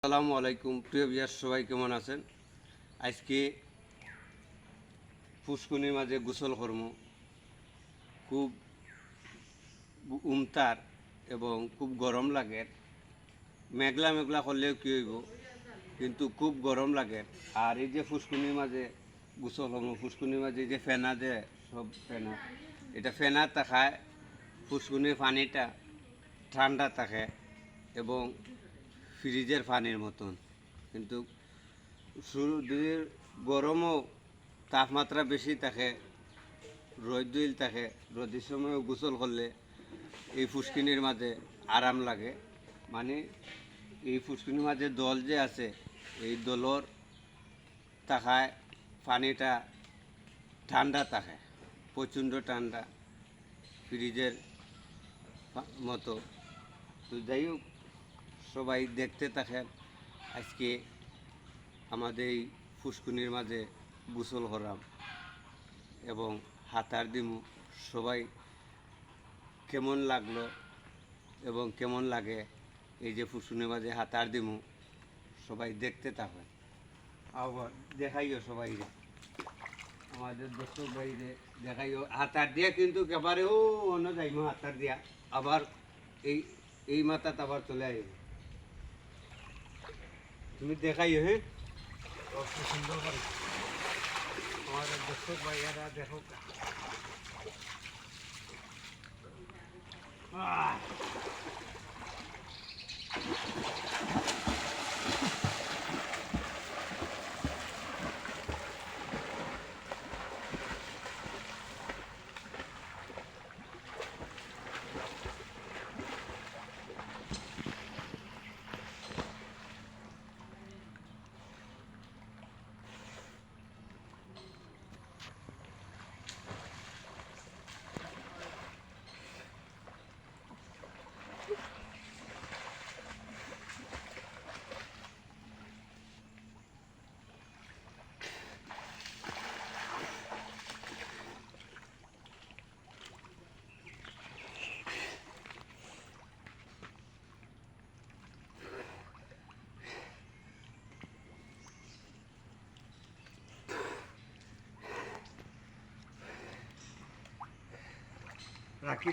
আসসালামু আলাইকুম। প্রিয় বিয়ার সবাই কেমন আছেন? আজকে পুষ্কুনির মাঝে গোসল কর্ম খুব উমতার এবং খুব গরম লাগে। মেঘলা মেঘলা করলেও কি হইব? কিন্তু খুব গরম লাগে। আর এই যে ফুসকুনির মাঝে গোসল কর্ম ফুসকুনির মাঝে যে ফেনা যে সব ফেনা, এটা ফেনা থাকায় ফুসকুনির পানিটা ঠান্ডা থাকে এবং ফ্রিজের পানির মতন। কিন্তু শুরুর গরমও তাপমাত্রা বেশি থাকে, রোদ দিল থাকে, রোদের সময়ও গোসল করলে এই ফুসকিনির মাঝে আরাম লাগে। মানে এই ফুসকিনির মাঝে দল যে আছে, এই দলর থাকায় পানিটা ঠান্ডা থাকে, প্রচণ্ড ঠান্ডা ফ্রিজের মতো। তো যাই হোক সবাই দেখতে থাকেন। আজকে আমাদের এই ফুসকুনির মাঝে গোসল করাম এবং হাতার দিমু। সবাই কেমন লাগল এবং কেমন লাগে এই যে ফুসকুনির মাঝে হাতার দিমু, সবাই দেখতে থাকেন। আবার দেখাইও সবাই আমাদের দর্শক ভাইরে দেখাইও। হাতার দিয়া কিন্তু একেবারে ও অন্য যাইমো, হাতার দিয়া। আবার এই এই মাথাত আবার চলে আইব। তুমি দেখাইও হ্যাঁ কত সুন্দর করে আমাদের দর্শক ভাইয়ারা দেখো আহ! Aqui,